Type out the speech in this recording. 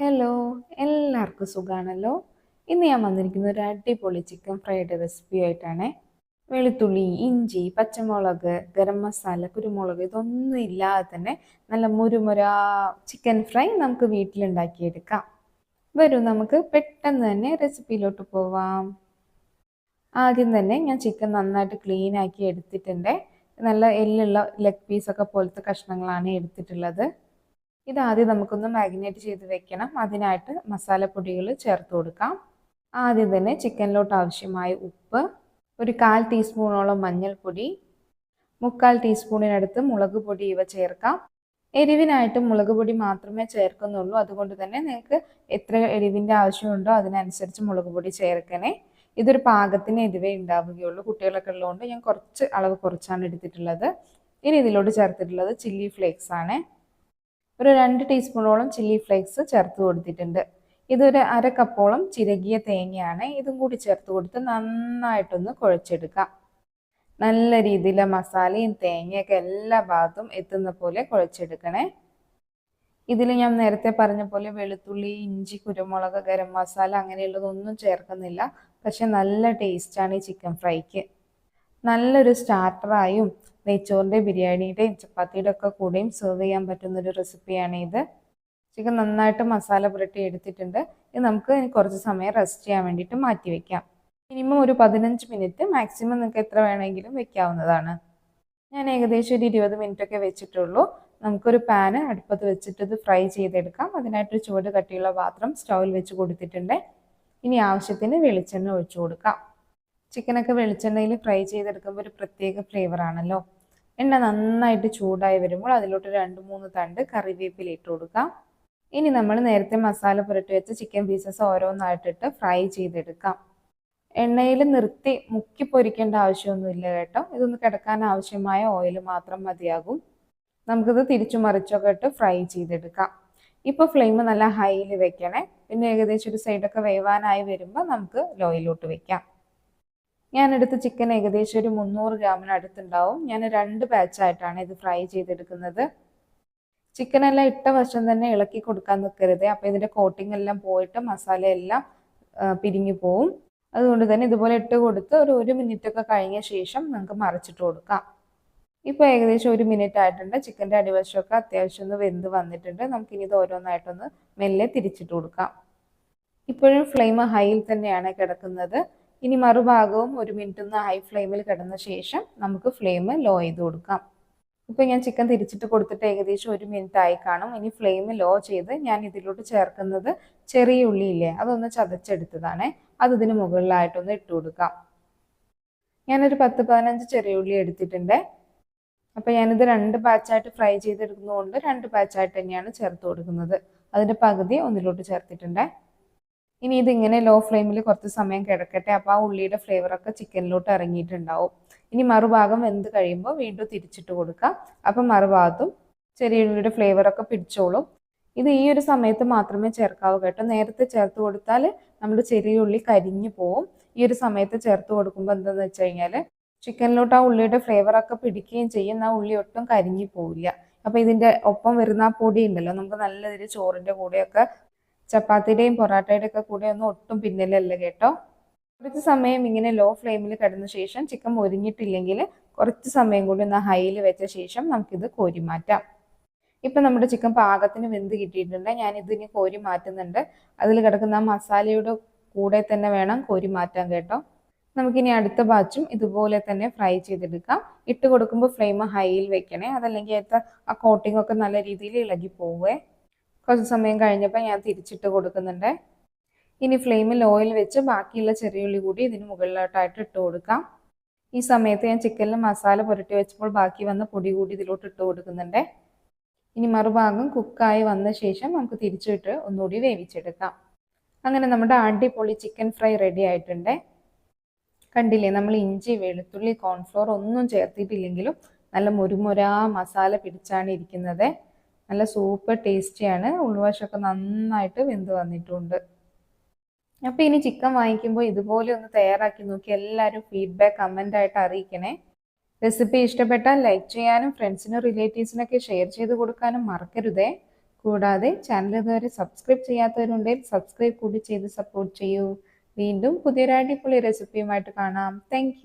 Hello എല്ലാവർക്കും സുഖാണല്ലോ. ഇന്ന് ഞാൻ വന്നിരിക്കുന്ന ഒരു അടിപൊളി ചിക്കൻ ഫ്രൈഡ് റെസിപ്പി ആയിട്ടാണ്. വെളുത്തുള്ളി ഇഞ്ചി പച്ചമുളക് ഗരം മസാല കുരുമുളക് ഇതൊന്നും ഇല്ലാതെ തന്നെ നല്ല മുരുമുര ചിക്കൻ ഫ്രൈ നമുക്ക് വീട്ടിലുണ്ടാക്കിയെടുക്കാം. വരൂ നമുക്ക് പെട്ടെന്ന് തന്നെ റെസിപ്പിയിലോട്ട് പോവാം. ആദ്യം തന്നെ ഞാൻ ചിക്കൻ നന്നായിട്ട് ക്ലീൻ ആക്കി എടുത്തിട്ടുണ്ട്. നല്ല എല്ലുള്ള ലെഗ് പീസൊക്കെ പോലത്തെ കഷ്ണങ്ങളാണ് എടുത്തിട്ടുള്ളത്. ഇത് ആദ്യം നമുക്കൊന്ന് മാഗ്നേറ്റ് ചെയ്ത് വെക്കണം. അതിനായിട്ട് മസാലപ്പൊടികൾ ചേർത്ത് കൊടുക്കാം. ആദ്യം തന്നെ ചിക്കനിലോട്ട് ആവശ്യമായ ഉപ്പ് ഒരു കാൽ ടീസ്പൂണോളം മഞ്ഞൾപ്പൊടി മുക്കാൽ ടീസ്പൂണിനടുത്ത് മുളക് പൊടി ഇവ ചേർക്കാം. എരിവിനായിട്ട് മുളക് പൊടി മാത്രമേ ചേർക്കുന്നുള്ളൂ. അതുകൊണ്ട് തന്നെ നിങ്ങൾക്ക് എത്ര എരിവിന്റെ ആവശ്യമുണ്ടോ അതിനനുസരിച്ച് മുളക് പൊടി ചേർക്കണേ. ഇതൊരു പാകത്തിന് എരിവേ ഉണ്ടാവുകയുള്ളൂ. കുട്ടികളൊക്കെ ഉള്ളതുകൊണ്ട് ഞാൻ കുറച്ച് അളവ് കുറച്ചാണ് എടുത്തിട്ടുള്ളത്. ഇനി ഇതിലോട്ട് ചേർത്തിട്ടുള്ളത് ചില്ലി ഫ്ലേക്സ് ആണ് ഒരു രണ്ട് ടീസ്പൂണോളം ചില്ലി ഫ്ലേക്സ് ചേർത്ത് കൊടുത്തിട്ടുണ്ട്. ഇതൊരു അര കപ്പോളം ചിരകിയ തേങ്ങയാണ്. ഇതും കൂടി ചേർത്ത് കൊടുത്ത് നന്നായിട്ടൊന്ന് കുഴച്ചെടുക്കാം. നല്ല രീതിയിലെ മസാലയും തേങ്ങയൊക്കെ എല്ലാ ഭാഗത്തും എത്തുന്ന പോലെ കുഴച്ചെടുക്കണേ. ഇതിൽ ഞാൻ നേരത്തെ പറഞ്ഞ പോലെ വെളുത്തുള്ളി ഇഞ്ചി കുരുമുളക് ഗരം മസാല അങ്ങനെയുള്ളതൊന്നും ചേർക്കുന്നില്ല. പക്ഷെ നല്ല ടേസ്റ്റാണ് ഈ ചിക്കൻ ഫ്രൈക്ക് നല്ലൊരു സ്റ്റാർട്ടറായും നെയ്ച്ചോറിന്റെ ബിരിയാണിയുടെയും ചപ്പാത്തിയുടെ ഒക്കെ കൂടെയും സെർവ് ചെയ്യാൻ പറ്റുന്ന ഒരു റെസിപ്പിയാണ് ഇത്. ചിക്കൻ നന്നായിട്ട് മസാല പുരട്ടി എടുത്തിട്ടുണ്ട്. ഇത് നമുക്ക് കുറച്ച് സമയം റെസ്റ്റ് ചെയ്യാൻ വേണ്ടിയിട്ട് മാറ്റി വെക്കാം. മിനിമം ഒരു പതിനഞ്ച് മിനിറ്റ് മാക്സിമം നിങ്ങൾക്ക് എത്ര വേണമെങ്കിലും വെക്കാവുന്നതാണ്. ഞാൻ ഏകദേശം ഒരു ഇരുപത് മിനിറ്റ് ഒക്കെ വെച്ചിട്ടുള്ളൂ. നമുക്കൊരു പാന് അടുപ്പത്ത് വെച്ചിട്ട് ഇത് ഫ്രൈ ചെയ്തെടുക്കാം. അതിനായിട്ടൊരു ചുവട് കട്ടിയുള്ള പാത്രം സ്റ്റൗവിൽ വെച്ച് കൊടുത്തിട്ടുണ്ട്. ഇനി ആവശ്യത്തിന് വെളിച്ചെണ്ണ ഒഴിച്ചു കൊടുക്കാം. ചിക്കനൊക്കെ വെളിച്ചെണ്ണയിൽ ഫ്രൈ ചെയ്തെടുക്കുമ്പോൾ ഒരു പ്രത്യേക ഫ്ലേവർ ആണല്ലോ. എണ്ണ നന്നായിട്ട് ചൂടായി വരുമ്പോൾ അതിലോട്ട് രണ്ട് മൂന്ന് തണ്ട് കറിവേപ്പില ഇട്ട് കൊടുക്കാം ഇനി നമ്മൾ നേരത്തെ മസാല പുരട്ടി വെച്ച ചിക്കൻ പീസസ് ഓരോന്നായിട്ടിട്ട് ഫ്രൈ ചെയ്തെടുക്കാം. എണ്ണയിൽ നിർത്തി മുക്കി പൊരിക്കേണ്ട ആവശ്യമൊന്നുമില്ല കേട്ടോ. ഇതൊന്ന് കിടക്കാൻ ആവശ്യമായ ഓയിൽ മാത്രം മതിയാകും. നമുക്കിത് തിരിച്ചു മറിച്ചൊക്കെ ഇട്ട് ഫ്രൈ ചെയ്തെടുക്കാം. ഇപ്പോൾ ഫ്ലെയിം നല്ല ഹൈയിൽ വെക്കണേ. പിന്നെ ഏകദേശം ഒരു സൈഡൊക്കെ വേവാനായി വരുമ്പോൾ നമുക്ക് ലോയിലോട്ട് വെക്കാം. ഞാൻ എടുത്ത ചിക്കൻ ഏകദേശം ഒരു മുന്നൂറ് ഗ്രാമിന് അടുത്തുണ്ടാവും. ഞാൻ രണ്ട് ബാച്ചായിട്ടാണ് ഇത് ഫ്രൈ ചെയ്തെടുക്കുന്നത്. ചിക്കൻ എല്ലാം ഇട്ട വശം തന്നെ ഇളക്കി കൊടുക്കാൻ നിൽക്കരുത് അപ്പോൾ ഇതിന്റെ കോട്ടിംഗ് എല്ലാം പോയിട്ട് മസാല എല്ലാം പിരിഞ്ഞു പോവും. അതുകൊണ്ട് തന്നെ ഇതുപോലെ ഇട്ട് കൊടുത്ത് ഒരു ഒരു മിനിറ്റ് ഒക്കെ കഴിഞ്ഞ ശേഷം നിങ്ങൾക്ക് മറിച്ചിട്ട് കൊടുക്കാം. ഇപ്പോൾ ഏകദേശം ഒരു മിനിറ്റ് ആയിട്ടുണ്ട്. ചിക്കന്റെ അടിവശമൊക്കെ അത്യാവശ്യം ഒന്ന് വെന്ത് വന്നിട്ടുണ്ട്. നമുക്കിനി ഇത് ഓരോന്നായിട്ടൊന്ന് മെല്ലെ തിരിച്ചിട്ട് കൊടുക്കാം. ഇപ്പോഴും ഫ്ലെയിം ഹൈയിൽ തന്നെയാണ് കിടക്കുന്നത്. ഇനി മറുഭാഗവും ഒരു മിനിറ്റ് ഒന്ന് ഹൈ ഫ്ലെയിമിൽ കിടന്ന ശേഷം നമുക്ക് ഫ്ലെയിം ലോ ചെയ്ത് കൊടുക്കാം. ഇപ്പോൾ ഞാൻ ചിക്കൻ തിരിച്ചിട്ട് കൊടുത്തിട്ട് ഏകദേശം ഒരു മിനിറ്റ് ആയി കാണും. ഇനി ഫ്ലെയിം ലോ ചെയ്ത് ഞാൻ ഇതിലോട്ട് ചേർക്കുന്നത് ചെറിയ ഉള്ളിയില്ലേ അതൊന്ന് ചതച്ചെടുത്തതാണ്. അത് ഇതിന് മുകളിലായിട്ടൊന്ന് ഇട്ട് കൊടുക്കാം. ഞാനൊരു പത്ത് പതിനഞ്ച് ചെറിയ ഉള്ളി എടുത്തിട്ടുണ്ട്. അപ്പോൾ ഞാനിത് രണ്ട് ബാച്ചായിട്ട് ഫ്രൈ ചെയ്തെടുക്കുന്നതുകൊണ്ട് രണ്ട് ബാച്ചായിട്ട് തന്നെയാണ് ചേർത്ത് കൊടുക്കുന്നത്. അതിന്റെ പകുതി ഒന്നിലോട്ട് ചേർത്തിട്ടുണ്ട്. ഇനി ഇതിങ്ങനെ ലോ ഫ്ലെയിമിൽ കുറച്ച് സമയം കിടക്കട്ടെ. അപ്പോൾ ആ ഉള്ളിയുടെ ഫ്ലേവറൊക്കെ ചിക്കനിലോട്ട് ഇറങ്ങിയിട്ടുണ്ടാവും. ഇനി മറുഭാഗം വെന്ത് കഴിയുമ്പോൾ വീണ്ടും തിരിച്ചിട്ട് കൊടുക്കാം. അപ്പം മറുഭാഗത്തും ചെറിയ ഉള്ളിയുടെ ഫ്ലേവറൊക്കെ പിടിച്ചോളും. ഇത് ഈ ഒരു സമയത്ത് മാത്രമേ ചേർക്കാവൂ കേട്ടോ. നേരത്തെ ചേർത്ത് കൊടുത്താൽ നമ്മുടെ ചെറിയ ഉള്ളി കരിഞ്ഞു പോവും. ഈ ഒരു സമയത്ത് ചേർത്ത് കൊടുക്കുമ്പോൾ എന്താണെന്ന് വെച്ച് കഴിഞ്ഞാൽ ചിക്കനിലോട്ട് ആ ഉള്ളിയുടെ ഫ്ലേവറൊക്കെ പിടിക്കുകയും ചെയ്യും. ആ ഉള്ളി ഒട്ടും കരിഞ്ഞു പോവില്ല. അപ്പോൾ ഇതിന്റെ ഒപ്പം വരുന്ന ആ പൊടി ഉണ്ടല്ലോ നമുക്ക് നല്ല ചോറിന്റെ കൂടെയൊക്കെ ചപ്പാത്തിയുടെയും പൊറാട്ടയുടെ ഒക്കെ കൂടെ ഒന്നും ഒട്ടും പിന്നിലല്ല കേട്ടോ. കുറച്ച് സമയം ഇങ്ങനെ ലോ ഫ്ലെയിമിൽ കിടന്ന ശേഷം ചിക്കൻ മൊരിഞ്ഞിട്ടില്ലെങ്കിൽ കുറച്ച് സമയം കൂടി ഒന്ന് ഹൈയിൽ വെച്ച ശേഷം നമുക്കിത് കോരി മാറ്റാം. ഇപ്പം നമ്മുടെ ചിക്കൻ പാകത്തിന് വെന്ത് കിട്ടിയിട്ടുണ്ട്. ഞാൻ ഇതിന് കോരി മാറ്റുന്നുണ്ട്. അതിൽ കിടക്കുന്ന മസാലയുടെ കൂടെ തന്നെ വേണം കോരി മാറ്റാൻ കേട്ടോ. നമുക്കിനി അടുത്ത ബാച്ചും ഇതുപോലെ തന്നെ ഫ്രൈ ചെയ്തെടുക്കാം. ഇട്ട് കൊടുക്കുമ്പോൾ ഫ്ലെയിം ഹൈയിൽ വെക്കണേ. അതല്ലെങ്കിൽ ആ കോട്ടിംഗ് ഒക്കെ നല്ല രീതിയിൽ ഇളകി പോവേ. കുറച്ച് സമയം കഴിഞ്ഞപ്പോൾ ഞാൻ തിരിച്ചിട്ട് കൊടുക്കുന്നുണ്ട്. ഇനി ഫ്ലെയിമിൽ ഓയിൽ വെച്ച് ബാക്കിയുള്ള ചെറിയുള്ളി കൂടി ഇതിന് മുകളിലോട്ടായിട്ട് ഇട്ട് കൊടുക്കാം. ഈ സമയത്ത് ഞാൻ ചിക്കനിൽ മസാല പുരട്ടി വെച്ചപ്പോൾ ബാക്കി വന്ന പൊടി കൂടി ഇതിലോട്ട് ഇട്ട് കൊടുക്കുന്നുണ്ട്. ഇനി മറുഭാഗം കുക്കായി വന്ന ശേഷം നമുക്ക് തിരിച്ചിട്ട് ഒന്നുകൂടി വേവിച്ചെടുക്കാം. അങ്ങനെ നമ്മുടെ അടിപൊളി ചിക്കൻ ഫ്രൈ റെഡി ആയിട്ടുണ്ട്. കണ്ടില്ലേ നമ്മൾ ഇഞ്ചി വെളുത്തുള്ളി കോൺഫ്ലോർ ഒന്നും ചേർത്തിട്ടില്ലെങ്കിലും നല്ല മുരുമുരാ മസാല പിടിച്ചാണ് ഇരിക്കുന്നത്. നല്ല സൂപ്പർ ടേസ്റ്റിയാണ്. ഉൾവശമൊക്കെ നന്നായിട്ട് വെന്ത് വന്നിട്ടുണ്ട്. അപ്പോൾ ഇനി ചിക്കൻ വാങ്ങിക്കുമ്പോൾ ഇതുപോലെ ഒന്ന് തയ്യാറാക്കി നോക്കി എല്ലാവരും ഫീഡ്ബാക്ക് കമന്റ് ആയിട്ട് അറിയിക്കണേ. റെസിപ്പി ഇഷ്ടപ്പെട്ടാൽ ലൈക്ക് ചെയ്യാനും ഫ്രണ്ട്സിനും റിലേറ്റീവ്സിനൊക്കെ ഷെയർ ചെയ്ത് കൊടുക്കാനും മറക്കരുതേ. കൂടാതെ ചാനൽ ഇതുവരെ സബ്സ്ക്രൈബ് ചെയ്യാത്തവരുണ്ടെങ്കിൽ സബ്സ്ക്രൈബ് കൂടി ചെയ്ത് സപ്പോർട്ട് ചെയ്യൂ. വീണ്ടും പുതിയൊരു അടിപൊളി റെസിപ്പിയുമായിട്ട് കാണാം. താങ്ക്